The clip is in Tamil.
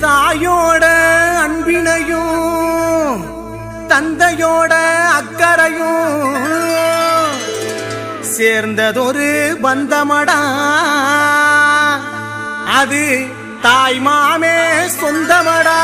தாயோட அன்பினையும் தந்தையோட அக்கறையும் சேர்ந்ததொரு பந்தமடா. அது தாய் மாமே சொந்தமடா.